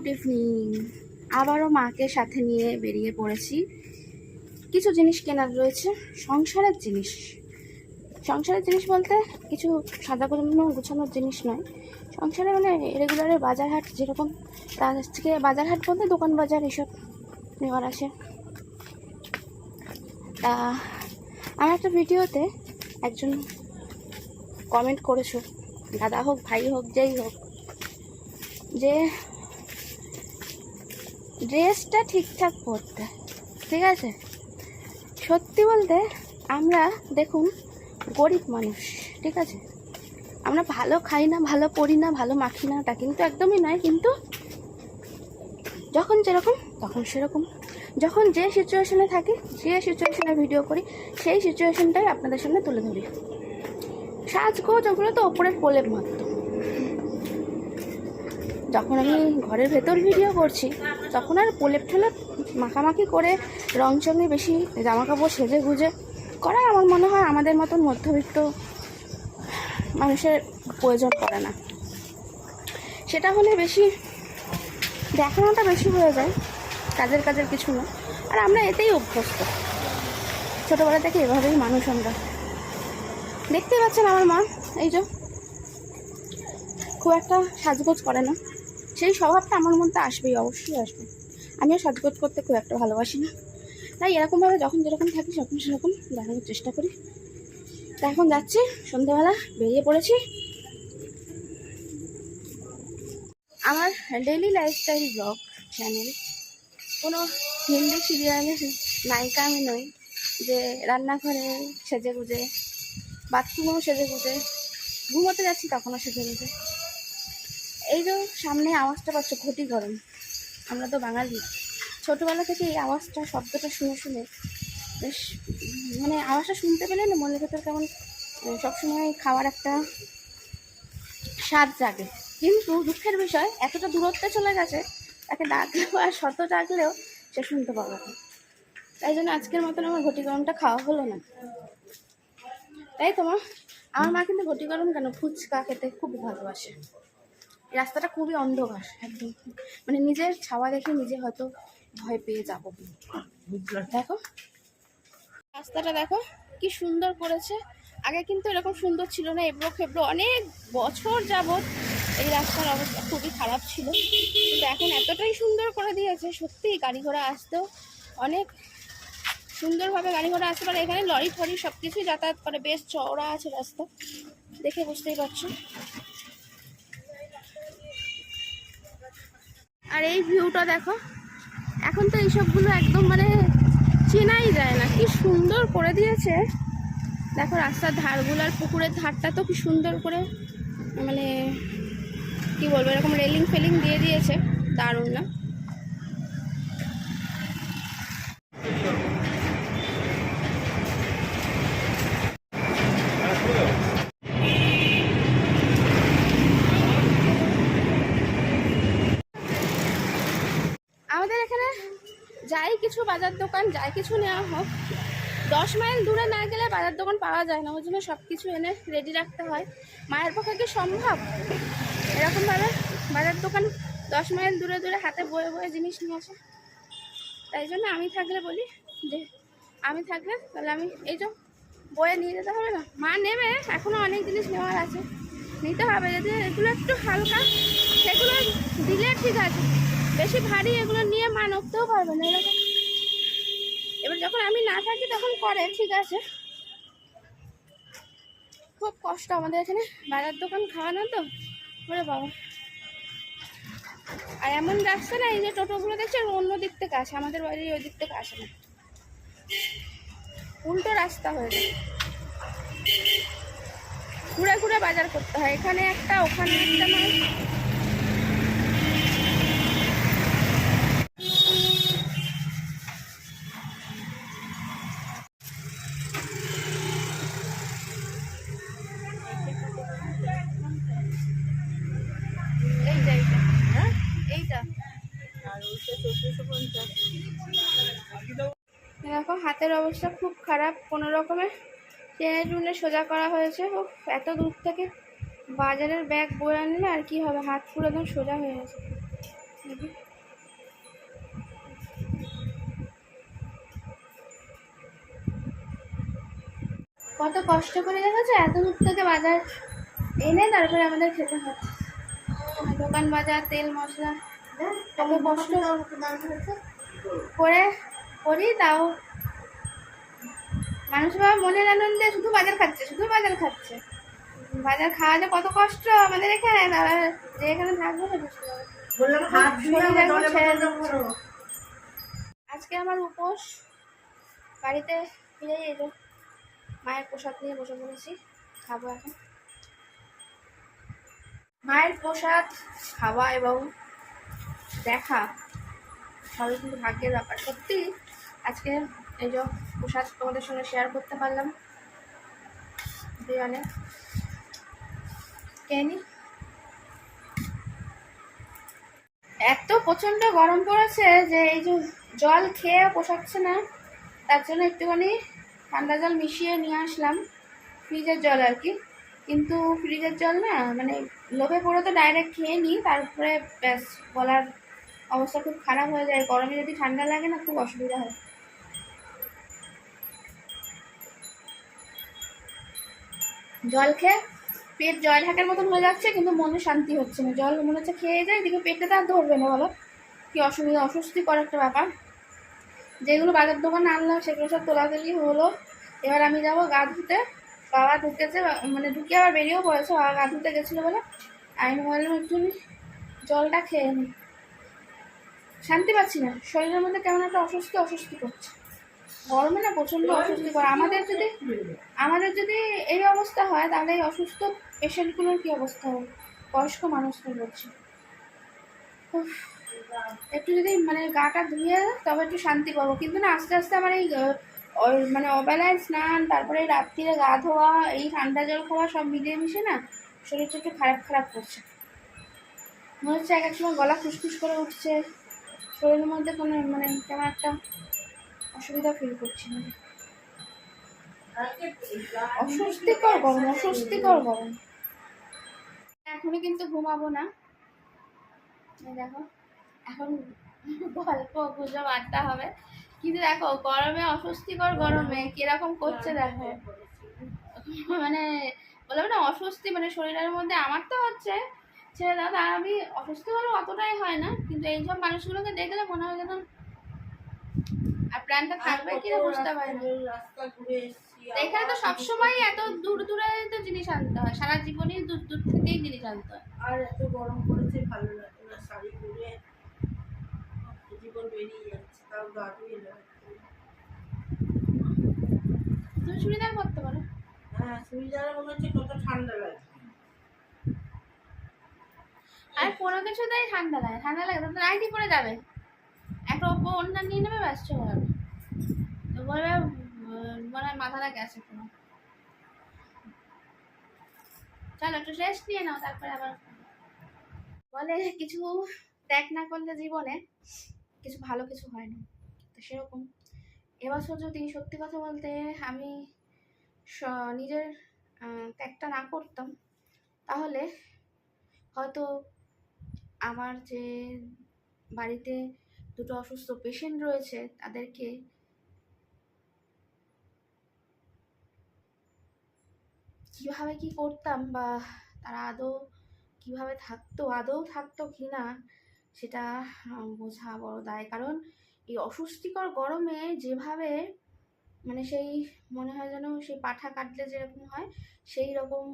Good evening আবারও মাকে সাথে নিয়ে বেরিয়ে পড়েছি। কিছু জিনিস কেনার রয়েছে, সংসারের জিনিস। সংসারের জিনিস বলতে কিছু সাদা গোছানো গোছানোর জিনিস নয়। সংসারে মানে রেগুলারের বাজার হাট যেরকম, তার থেকে বাজার হাট বলতে দোকান বাজার এসব নেওয়ার আছে। তা, আমার একটা ভিডিওতে একজন কমেন্ট করেছ, দাদা হোক, ভাই হোক, যেই হোক, যে ড্রেসটা ঠিকঠাক পরতে। ঠিক আছে? সত্যি বলতে আমরা, দেখুন, গরিব মানুষ, ঠিক আছে? আমরা ভালো খাই না, ভালো পড়ি না, ভালো মাখি না, তা কিন্তু একদমই নয়, কিন্তু যখন যেরকম, তখন সেরকম। যখন যে সিচুয়েশনে থাকি, যে সিচুয়েশনে ভিডিও করি, সেই সিচুয়েশনটাই আপনাদের সামনে তুলে ধরি। সাজগোজ ওগুলো তো ওপরের প্রলেপ মাত্র। যখন আমি ঘরের ভেতর ভিডিও করছি, তখন আর প্রলেপ ঠেলেপ মাখামাখি করে রং চঙে বেশি জামা কাপড় সেজে গুজে করা আমার মনে হয় আমাদের মতন মধ্যবিত্ত মানুষের প্রয়োজন পড়ে না। সেটা হলে বেশি দেখানোটা বেশি হয়ে যায়, কাজের কাজের কিছু না। আর আমরা এতেই অভ্যস্ত। ছোটোবেলা থেকে এভাবেই মানুষ আমরা। দেখতেই পাচ্ছেন আমার মা, এই যে, খুব একটা সাজগোজ করে না। সেই স্বভাবটা আমার মধ্যে আসবেই, অবশ্যই আসবে। আমিও সাজগোজ করতে খুব একটা ভালোবাসি না। তাই এরকমভাবে যখন যেরকম থাকি যখন সেরকম দেখানোর চেষ্টা করি। তা এখন যাচ্ছি সন্ধ্যেবেলা বেরিয়ে পড়েছি। আমার ডেইলি লাইফস্টাইল ব্লগ চ্যানেল কোনো হিন্দি সিরিয়ালের নায়িকা আমি নই, যে রান্নাঘরে সেজে গুজে বাথরুমেও সেজে গুজে ঘুমোতে যাচ্ছি তখনও সেজে গুজে এই যে সামনে আওয়াজটা পাচ্ছ ঘটি গরম। আমরা তো বাঙালি। ছোটোবেলা থেকে এই আওয়াজটা শব্দটা শুনে শুনে বেশ মানে আওয়াজটা শুনতে পেলে না মনের ভেতর কেমন আহ, সবসময় খাওয়ার একটা স্বাদ জাগে। কিন্তু দুঃখের বিষয় এতটা দূরত্বে চলে গেছে তাকে ডাকলেও আর শত ডাকলেও সে শুনতে পাবে না। তাই জন্য আজকের মতন আমার ঘটি গরমটা খাওয়া হলো না। তাই তোমার আমার মা কিন্তু ঘটি গরম কেন? ফুচকা খেতে খুব ভালোবাসে। রাস্তাটা খুবই অন্ধকার, একদম। মানে নিজের ছাওয়া দেখে নিজে হয়তো ভয় পেয়ে যাব। দেখো। রাস্তাটা দেখো, কি সুন্দর করেছে। আগে কিন্তু এরকম সুন্দর ছিল না, এবড়ো খেবড়ো। অনেক বছর যাবৎ এই রাস্তার অবস্থা খুবই খারাপ ছিল। কিন্তু এখন এতটাই সুন্দর করে দিয়েছে সত্যি গাড়ি ঘোড়া আসতেও অনেক সুন্দরভাবে গাড়ি ঘোড়া আসতে পারে। এখানে লরি ফরি সব কিছুই যাতায়াত করে, বেশ চওড়া আছে রাস্তা, দেখে বুঝতেই পারছ। আর এই ভিউটা দেখো, এখন তো এইসবগুলো একদম মানে চেনাই যায় না। কি সুন্দর করে দিয়েছে। দেখো রাস্তার ধারগুলো আর পুকুরের ধারটা তো কি সুন্দর করে মানে কি বলব, এরকম রেলিং ফেলিং দিয়ে দিয়েছে। দারুণ না আমাদের এখানে যাই কিছু বাজার দোকান, যাই কিছু নেওয়া হোক, দশ মাইল দূরে না গেলে বাজার দোকান পাওয়া যায় না। ওই জন্য সব কিছু এনে রেডি রাখতে হয়। মায়ের পক্ষে কি সম্ভব? এরকমভাবে বাজার দোকান দশ মাইল দূরে দূরে হাতে বয়ে বয়ে জিনিস নিয়ে আসে। তাই জন্য আমি থাকলে বলি যে, আমি থাকলে তাহলে আমি এই যে বয়ে নিয়ে যেতে হবে না? মা নেবে এখনও অনেক জিনিস নেওয়ার আছে। নিতে হবে, যদি এগুলো একটু হালকা, সেগুলো দিলে ঠিক আছে। বেশি ভারী এগুলো নিয়ে মা নড়তেও পারবে না, এরকম। এবার যখন আমি না থাকি তখন করে ঠিক আছে। খুব কষ্ট আমাদের এখানে। বাজার দোকান খাওয়ানো তো? ওরে বাবা। আর এমন রাস্তা না, এই যে টোটোগুলো দেখছে অন্য দিক থেকে আসে আমাদের বাড়ির ওই দিক থেকে আসে না। উল্টো রাস্তা হয়ে যায়। ঘুরে ঘুরে বাজার করতে হয়। এখানে একটা, ওখানে একটা মানে হাতের অবস্থা খুব খারাপ। কোনো রকমে টেনে টুনে সোজা করা হয়েছে। ও এত দূর থেকে বাজারের ব্যাগ বয়ে আনলে আর কি হবে? হাত পুরো একদম সোজা হয়ে গেছে। কত কষ্ট করে দেখেছ? এত দূর থেকে বাজার এনে তারপরে আমাদের খেতে হয়। দোকান বাজার, তেল মশলা কত কষ্ট করে করি, তাও মানুষ বাবা মনের আনন্দে শুধু বাজার খাচ্ছে শুধু বাজার খাচ্ছে। বাজার খাওয়া যে কত কষ্ট আমাদের এখানে? তারা যে এখানে থাকব। আজকে আমার উপোস। বাড়িতে ফিরে এলো মায়ের প্রসাদ নিয়ে বসে পড়েছি খাব এখন। মায়ের প্রসাদ খাওয়া এবং দেখা। সবই কিন্তু ভাগ্যের ব্যাপার। সত্যি আজকে এই যে প্রসাদ তোমাদের সঙ্গে শেয়ার করতে পারলাম। বিয়ানে কেনি এত প্রচণ্ড গরম পড়েছে যে এই যে জল খেয়ে পোষাচ্ছে না, তার জন্য একটুখানি ঠান্ডা জল মিশিয়ে নিয়ে আসলাম, ফ্রিজের জল আর কি। কিন্তু ফ্রিজের জল না মানে লোভে পড়ে তো ডাইরেক্ট খেয়ে নিই, তারপরে ব্যাস, গলার অবস্থা খুব খারাপ হয়ে যায়। গরমে যদি ঠান্ডা লাগে না, খুব অসুবিধা হয়। জল খেয়ে পেট জল ঢাকার মতন হয়ে যাচ্ছে, কিন্তু মনে শান্তি হচ্ছে না। জল মনে হচ্ছে খেয়ে যায়, এদিকে পেটে তো আর ধরবে না, বলো। কি অসুবিধা, অস্বস্তিকর একটা ব্যাপার। যেগুলো বাজার দোকানে আনলাম, সেগুলো সব তোলাতুলি হলো। এবার আমি যাব গা ধুতে। বাবা ঢুকেছে মানে ঢুকে আবার বেরিয়েও পড়েছে বাবা গা ধুতে গেছিল বলে। আমি বললাম একটু জলটা খেয়ে নিই শান্তি পাচ্ছি না। শরীরের মধ্যে কেমন একটা অস্বস্তি অস্বস্তি করছে। গরমে না প্রচণ্ড অস্বস্তি করে আমাদের যদি আমাদের যদি এই অবস্থা হয়, তাহলে এই অসুস্থ পেশেন্টগুলোর কী অবস্থা? হবে বয়স্ক মানুষদের বলছি একটু যদি মানে গাটা ধুয়ে তবে একটু শান্তি পাবো। কিন্তু না, আস্তে আস্তে আমার এই মানে অবেলায় স্নান, তারপরে রাত্রিরে গা ধোয়া, এই ঠান্ডা জল খাওয়া সব মিলিয়ে মিশে না শরীরটা একটু খারাপ খারাপ করছে। মনে হচ্ছে এক এক সময় গলা ফুসফুস করে উঠছে। শরীরের মধ্যে কোনো মানে কেমন একটা অসুবিধা ফিল করছি না। অস্বস্তিকর গরম অস্বস্তিকর গরম। এখনও কিন্তু ঘুমাবো না। দেখো এখন গল্প গুজব আড্ডা হবে। কিন্তু দেখো গরমে অস্বস্তিকর গরমে কীরকম করছে দেখো। মানে বললাম না অস্বস্তি মানে শরীরের মধ্যে আমার তো হচ্ছে ছেলে তা আমি অসুস্থ হলে অতটাই হয় না। কিন্তু এইসব মানুষগুলোকে দেখলে মনে হয় যেন আর প্রাণটা থাকবে কিনা বুঝতে পারি না রাস্তা ঘুরে এসছি, তো এখানে তো আবার সবসময় এত দূর দূরে তো জিনিস আনতে হয়। সারা জীবনই দূর দূর থেকেই জিনিস আনতে হয়। আর এত গরম পড়েছে ভালো লাগে না শাড়ি পরে। জীবন বেরিয়ে যাচ্ছে তাও গা ধুয়ে তুমি চুড়িদার করতে পারো। হ্যাঁ চুড়িদারে মনে হচ্ছে কত ঠান্ডা লাগে আর কোনো কিছুতেই ঠান্ডা লাগে ঠান্ডা লাগে তো নাইটি পরে যাবে। একটা ওপর অন্য নিয়ে নেবে ব্যস্ত যাবে। তো উম, মনে হয় মাথাটা গেছে কোনো চলো একটু রেস্ট নিয়ে নাও তারপরে আবার বলে কিছু ত্যাগ না করলে জীবনে কিছু ভালো কিছু হয় না। তো সেরকম। এবছর যদি সত্যি কথা বলতে আমি নিজের ত্যাগটা না করতাম তাহলে হয়তো আমার যে বাড়িতে দুটো অসুস্থ পেশেন্ট রয়েছে, তাদেরকে কীভাবে কি করতাম বা তারা আদৌ কীভাবে থাকতো, আদৌ থাকতো কি না, সেটা বোঝা বড় দায়। কারণ এই অস্বস্তিকর গরমে যেভাবে মানে সেই মনে হয় যেন সেই পাঠা কাটলে যেরকম হয়, সেই রকম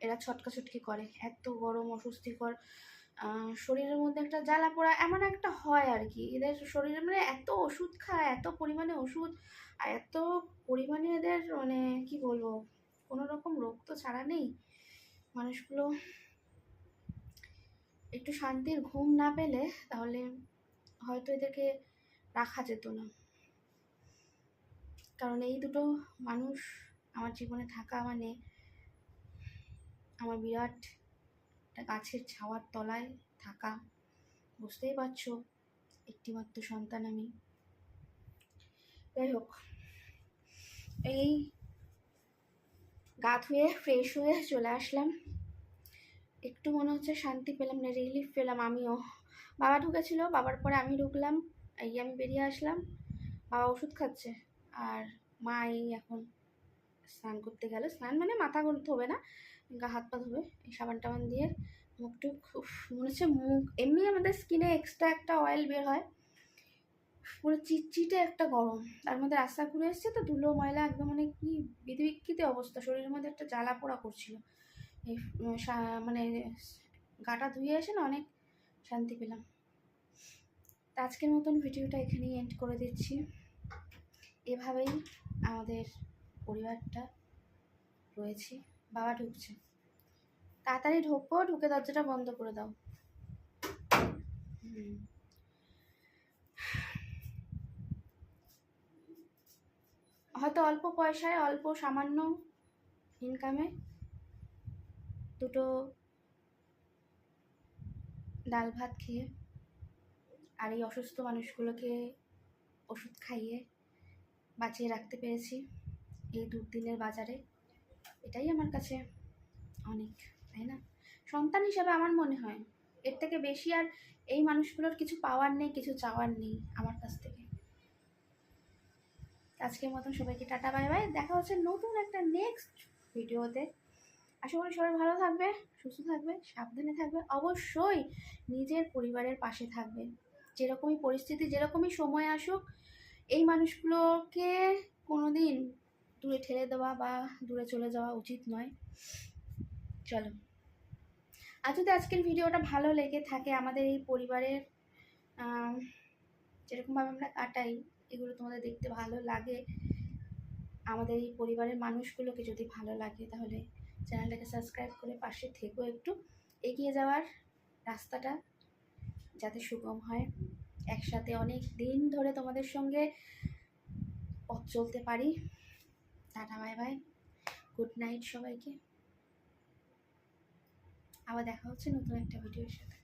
এরা ছটকা ছটকি করে। এত গরম, অস্বস্তিকর। শরীরের মধ্যে একটা জ্বালা পোড়া এমন একটা হয় আর কি। এদের শরীরে মানে এত ওষুধ খায়, এত পরিমাণে ওষুধ আর এত পরিমাণে এদের মানে কি বলব, কোনো রকম রোগ তো ছাড়া নেই। মানুষগুলো একটু শান্তির ঘুম না পেলে তাহলে হয়তো এদেরকে রাখা যেত না। কারণ এই দুটো মানুষ আমার জীবনে থাকা মানে আমার বিরাট একটা গাছের ছাওয়ার তলায় থাকা, বুঝতেই পারছ, একটিমাত্র সন্তান আমি। যাই হোক, এই গা ধুয়ে ফ্রেশ হয়ে চলে আসলাম। একটু মনে হচ্ছে শান্তি পেলাম না রিলিফ পেলাম আমিও। বাবা ঢুকেছিল, বাবার পরে আমি ঢুকলাম, এই আমি বেরিয়ে আসলাম। বাবা ওষুধ খাচ্ছে, আর মা এই এখন স্নান করতে গেল। স্নান মানে মাথা ধোবে না গা হাত পা ধোবে এই সাবান টাবান দিয়ে মুখ টুক উফ, মনে হচ্ছে মুখ এমনি আমাদের স্কিনে এক্সট্রা একটা অয়েল বের হয়। পুরো চিটচিটে একটা গরম। তার মধ্যে রাস্তা ঘুরে এসছে তো ধুলো ময়লা একদম মানে কি বিধিবিক্ষিত অবস্থা। শরীরের মধ্যে একটা জ্বালা পোড়া করছিল। এই মানে গাটা ধুয়ে এসে না অনেক শান্তি পেলাম। তা আজকের মতন ভিডিওটা এখানেই এন্ড করে দিচ্ছি। এভাবেই আমাদের পরিবারটা রয়েছে। বাবা ঢুকছে। তাড়াতাড়ি ঢোকো, ঢুকে দরজাটা বন্ধ করে দাও। হয়তো অল্প পয়সায়, অল্প সামান্য ইনকামে দুটো ডাল ভাত খেয়ে আর এই অসুস্থ মানুষগুলোকে ওষুধ খাইয়ে বাঁচিয়ে রাখতে পেরেছি এই দুর্দিনের বাজারে। এটাই আমার কাছে অনেক, তাই না? সন্তান হিসাবে আমার মনে হয় এর থেকে বেশি আর এই মানুষগুলোর কিছু পাওয়ার নেই, কিছু চাওয়ার নেই আমার কাছ থেকে। আজকের মতন সবাইকে টাটা, বাই বাই। দেখা হচ্ছে নতুন একটা নেক্সট ভিডিওতে আশা করি সবাই ভালো থাকবে, সুস্থ থাকবে, সাবধানে থাকবে, অবশ্যই নিজের পরিবারের পাশে থাকবে। যেরকমই পরিস্থিতি, যেরকমই সময় আসুক, এই মানুষগুলোকে কোনো দিন দূরে ঠেলে দেওয়া বা দূরে চলে যাওয়া উচিত নয়। চলো। আর যদি আজকের ভিডিওটা ভালো লেগে থাকে আমাদের এই পরিবারের যেরকমভাবে আমরা কাটাই, এগুলো তোমাদের দেখতে ভালো লাগে, আমাদের এই পরিবারের মানুষগুলোকে যদি ভালো লাগে তাহলে চ্যানেলটাকে সাবস্ক্রাইব করে পাশে থেকেও একটু। এগিয়ে যাওয়ার রাস্তাটা যাতে সুগম হয়। একসাথে অনেক দিন ধরে তোমাদের সঙ্গে পথ চলতে পারি। Tata bye bye. Good night সবাইকে। আবার দেখা হচ্ছে নতুন একটা ভিডিওর সাথে।